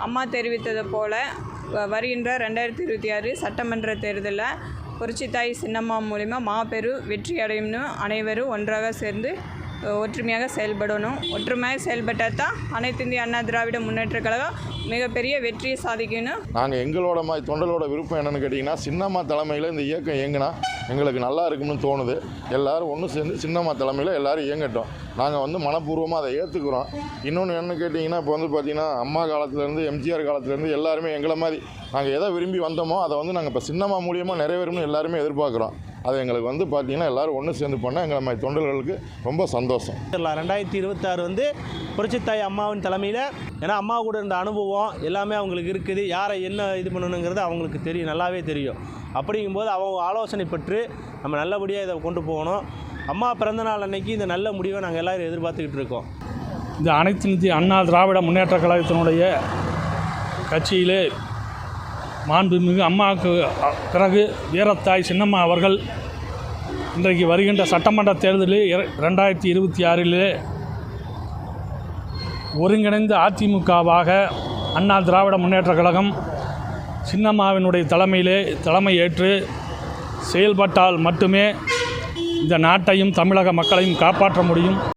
அம்மா தெரிவித்தது போல வ- வருகின்ற ரெண்டாயிரத்தி இருபத்தி ஆறு சட்டமன்ற தேர்தலில் புரட்சித்தாய் சின்னம்மா மூலிமா மாபெரும் வெற்றி அடையும்னு அனைவரும் ஒன்றாக சேர்ந்து ஒற்றுமையாக செயல்படணும். ஒற்றுமையாக செயல்பட்டால் தான் அனைத்து இந்திய அண்ணா திராவிட முன்னேற்ற கழகம் மிகப்பெரிய வெற்றியை சாதிக்கணும் நாங்கள் எங்களோட மாதிரி தொண்டலோட விருப்பம் என்னென்னு கேட்டிங்கன்னா சின்னம்மா தலைமையில் இந்த இயக்கம் இயங்கினா எங்களுக்கு நல்லா இருக்கும்னு தோணுது. எல்லோரும் ஒன்று சேர்ந்து சின்னம்மா தலைமையில் எல்லோரும் இயங்கட்டும். நாங்கள் வந்து மனப்பூர்வமாக அதை ஏற்றுக்குறோம் இன்னொன்று என்ன கேட்டிங்கன்னா இப்போ வந்து பார்த்திங்கன்னா அம்மா காலத்துலேருந்து எம்ஜிஆர் காலத்துலேருந்து எல்லாருமே எங்களை மாதிரி நாங்கள் எதை விரும்பி வந்தோமோ அதை வந்து நாங்கள் இப்போ சின்னம்மா மூலியமாக நிறைவேறும்னு எல்லாருமே எதிர்பார்க்குறோம். அது எங்களுக்கு வந்து பார்த்திங்கன்னா எல்லாரும் ஒன்று சேர்ந்து பண்ணால் எங்களை மாதிரி தொண்டர்களுக்கு ரொம்ப சந்தோஷம். ரெண்டாயிரத்தி இருபத்தாறு வந்து புரட்சித்தாய் அம்மாவின் தலைமையில் ஏன்னா அம்மா கூட இருந்த அனுபவம் எல்லாமே அவங்களுக்கு இருக்குது. யாரை என்ன இது பண்ணணுங்கிறது அவங்களுக்கு தெரியும் நல்லாவே தெரியும். அப்படிங்கும்போது அவங்க ஆலோசனை பெற்று நம்ம நல்லபடியாக இதை கொண்டு போகணும். அம்மா பிறந்தநாள் அன்னைக்கு இந்த நல்ல முடிவை நாங்கள் எல்லோரும் எதிர்பார்த்துக்கிட்டு இருக்கோம். இந்த அனைத்து இந்திய அண்ணா திராவிட முன்னேற்ற கழகத்தினுடைய கட்சியிலே மாண்புமிகு அம்மாவுக்கு பிறகு வீரத்தாய் சின்னம்மா அவர்கள் இன்றைக்கு வருகின்ற சட்டமன்ற தேர்தலில் இர- ரெண்டாயிரத்தி இருபத்தி ஆறிலே ஒருங்கிணைந்த அதிமுகவாக அண்ணா திராவிட முன்னேற்ற கழகம் சின்னம்மாவினுடைய தலைமையிலே தலைமை ஏற்று செயல்பட்டால் மட்டுமே இந்த நாட்டையும் தமிழக மக்களையும் காப்பாற்ற முடியும்.